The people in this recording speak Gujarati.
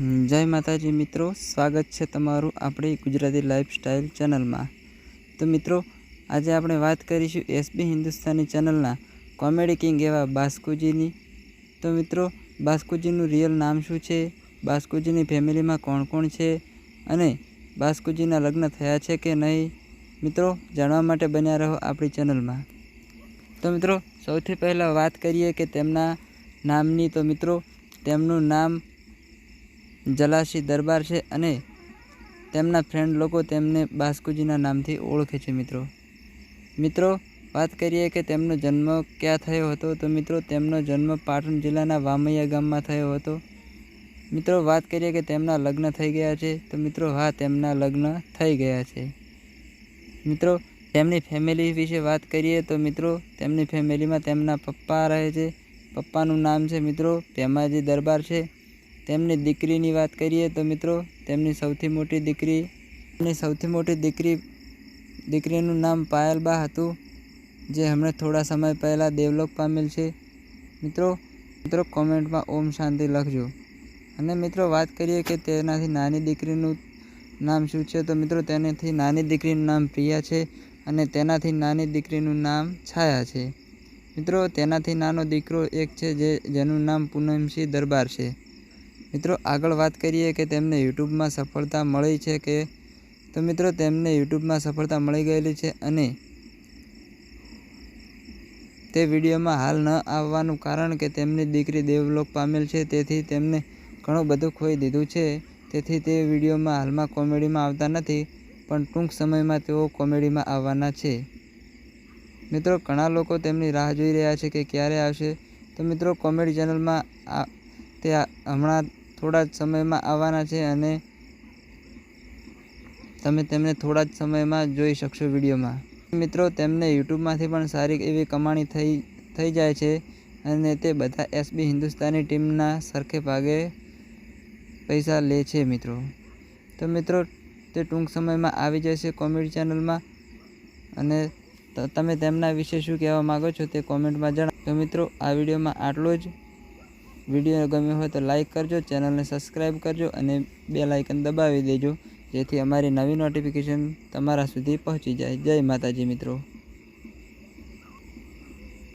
જય માતાજી મિત્રો, સ્વાગત છે તમારું આપણી ગુજરાતી લાઈફસ્ટાઈલ ચેનલમાં. તો મિત્રો, આજે આપણે વાત કરીશું એસબી હિન્દુસ્તાની ચેનલના કોમેડી કિંગ એવા બાસ્કુજીની. તો મિત્રો, બાસ્કુજીનું રિયલ નામ શું છે? બાસ્કુજીની ફેમિલીમાં કોણ કોણ છે? અને બાસ્કુજીના લગ્ન થયા છે કે નહીં? મિત્રો, જાણવા માટે બન્યા રહો આપણી ચેનલમાં. તો મિત્રો, સૌથી પહેલાં વાત કરીએ કે તેમના નામની. તો મિત્રો, તેમનું નામ જલાશી દરબાર છે અને તેમના ફ્રેન્ડ લોકો તેમને બાસ્કુજીના નામથી ઓળખે છે, મિત્રો. મિત્રો, વાત કરીએ કે તેમનો જન્મ ક્યાં થયો હતો? તો મિત્રો, તેમનો જન્મ પાટણ જિલ્લાના વામૈયા ગામમાં થયો હતો. મિત્રો, વાત કરીએ કે તેમના લગ્ન થઈ ગયા છે. તો મિત્રો, હા, તેમના લગ્ન થઈ ગયા છે. મિત્રો, તેમની ફેમિલી વિશે વાત કરીએ તો મિત્રો, તેમની ફેમિલીમાં તેમના પપ્પા રહે છે. પપ્પાનું નામ છે મિત્રો ભેમાજી દરબાર છે. તેમની દીકરીની વાત કરીએ તો મિત્રો, તેમની સૌથી મોટી દીકરી, તેમની સૌથી મોટી દીકરી, દીકરીનું નામ પાયલબા હતું, જે હમણાં થોડા સમય પહેલાં દેવલોક પામેલ છે. મિત્રો મિત્રો, કોમેન્ટમાં ઓમ શાંતિ લખજો. અને મિત્રો, વાત કરીએ કે તેનાથી નાની દીકરીનું નામ શું છે? તો મિત્રો, તેનાથી નાની દીકરીનું નામ પ્રિયા છે અને તેનાથી નાની દીકરીનું નામ છાયા છે. મિત્રો, તેનાથી નાનો દીકરો એક છે જે, જેનું નામ પૂનમસિંહ દરબાર છે. મિત્રો, આગળ વાત કરીએ કે તેમને યુટ્યુબમાં સફળતા મળી છે કે તો મિત્રો, તેમને યુટ્યુબમાં સફળતા મળી ગયેલી છે અને તે વિડીયોમાં હાલ ન આવવાનું કારણ કે તેમની દીકરી દેવલોક પામેલ છે. તેથી તેમને ઘણું બધું ખોઈ દીધું છે. તેથી તે વિડીયોમાં હાલમાં કોમેડીમાં આવતા નથી, પણ ટૂંક સમયમાં તેઓ કોમેડીમાં આવવાના છે. મિત્રો, ઘણા લોકો તેમની રાહ જોઈ રહ્યા છે કે ક્યારે આવશે. તો મિત્રો, કોમેડી ચેનલમાં આ તે હમણાં થોડા જ સમયમાં આવવાના છે અને તમે તેમને થોડા જ સમયમાં જોઈ શકશો વિડીયોમાં. મિત્રો, તેમને યુટ્યુબમાંથી પણ સારી એવી કમાણી થઈ થઈ જાય છે અને તે બધા એસબી હિન્દુસ્તાની ટીમના સરખે ભાગે પૈસા લે છે મિત્રો. તો મિત્રો, તે ટૂંક સમયમાં આવી જશે કોમેડી ચેનલમાં અને તમે તેમના વિશે શું કહેવા માગો છો તે કોમેન્ટમાં જણાવો. તો મિત્રો, આ વિડીયોમાં આટલું જ. વીડિયો ગમ્યો હોય તો લાઈક કરજો, ચેનલને સબસ્ક્રાઈબ કરજો અને બે લાઇકન દબાવી દેજો, જેથી અમારી નવી નોટિફિકેશન તમારા સુધી પહોંચી જાય. જય માતાજી મિત્રો.